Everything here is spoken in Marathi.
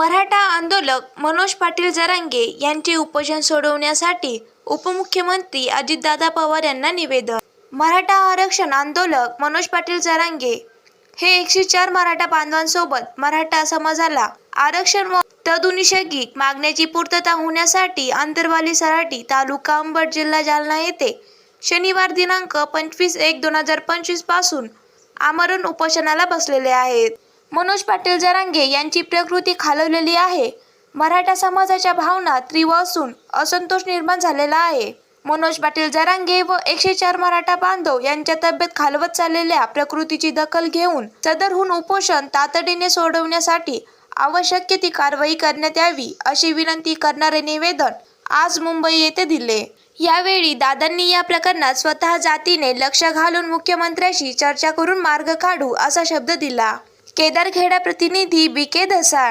मराठा आंदोलक मनोज पाटील जरांगे यांचे उपोषण सोडवण्यासाठी उपमुख्यमंत्री अजितदादा पवार यांना निवेदन. मराठा आरक्षण आंदोलक मनोज पाटील जरांगे हे एकशे चार मराठा बांधवांसोबत मराठा समाजाला आरक्षण व तदुनिषेगिक मागण्याची पूर्तता होण्यासाठी आंतरवाली सराटी तालुका अंबड जिल्हा जालना येथे शनिवार दिनांक पंचवीस एक दोन हजार पंचवीसपासून आमरण उपोषणाला बसलेले आहेत. मनोज पाटील जरांगे यांची प्रकृती खालवलेली आहे. मराठा समाजाच्या भावना तीव्र असून असंतोष निर्माण झालेला आहे. मनोज पाटील जरांगे व एकशे चार मराठा बांधव यांच्या तब्येत खालवत चाललेल्या प्रकृतीची दखल घेऊन सदरहून उपोषण तातडीने सोडवण्यासाठी आवश्यक ती कारवाई करण्यात यावी अशी विनंती करणारे निवेदन आज मुंबई येथे दिले. यावेळी दादांनी या प्रकरणात स्वतः जातीने लक्ष घालून मुख्यमंत्र्याशी चर्चा करून मार्ग काढू असा शब्द दिला. केदारखेडा प्रतिनिधी बी के धसाळ.